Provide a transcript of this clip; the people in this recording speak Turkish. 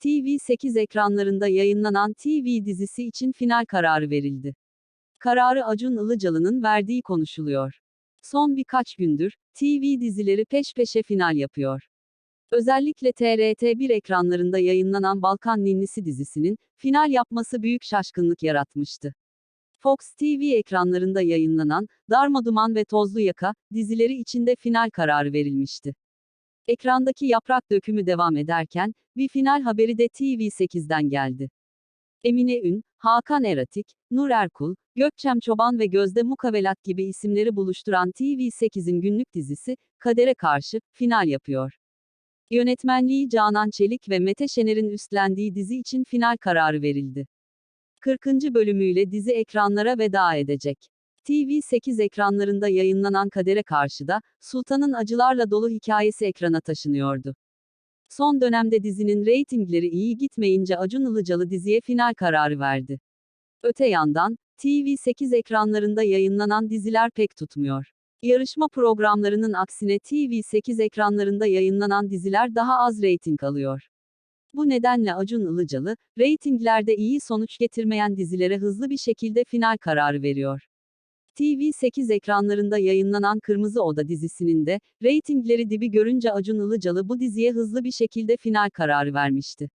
TV8 ekranlarında yayınlanan TV dizisi için final kararı verildi. Kararı Acun Ilıcalı'nın verdiği konuşuluyor. Son birkaç gündür, TV dizileri peş peşe final yapıyor. Özellikle TRT1 ekranlarında yayınlanan Balkan Ninnisi dizisinin, final yapması büyük şaşkınlık yaratmıştı. Fox TV ekranlarında yayınlanan, Darmaduman ve Tozlu Yaka, dizileri içinde final kararı verilmişti. Ekrandaki yaprak dökümü devam ederken, bir final haberi de TV8'den geldi. Emine Ün, Hakan Eratik, Nur Erkul, Gökçem Çoban ve Gözde Mukavelat gibi isimleri buluşturan TV8'in günlük dizisi, Kadere Karşı, final yapıyor. Yönetmenliği Canan Çelik ve Mete Şener'in üstlendiği dizi için final kararı verildi. 40. bölümüyle dizi ekranlara veda edecek. TV8 ekranlarında yayınlanan Kadere Karşı'da, Sultan'ın acılarla dolu hikayesi ekrana taşınıyordu. Son dönemde dizinin reytingleri iyi gitmeyince Acun Ilıcalı diziye final kararı verdi. Öte yandan, TV8 ekranlarında yayınlanan diziler pek tutmuyor. Yarışma programlarının aksine TV8 ekranlarında yayınlanan diziler daha az reyting alıyor. Bu nedenle Acun Ilıcalı, reytinglerde iyi sonuç getirmeyen dizilere hızlı bir şekilde final kararı veriyor. TV8 ekranlarında yayınlanan Kırmızı Oda dizisinin de, reytingleri dibi görünce Acun Ilıcalı bu diziye hızlı bir şekilde final kararı vermişti.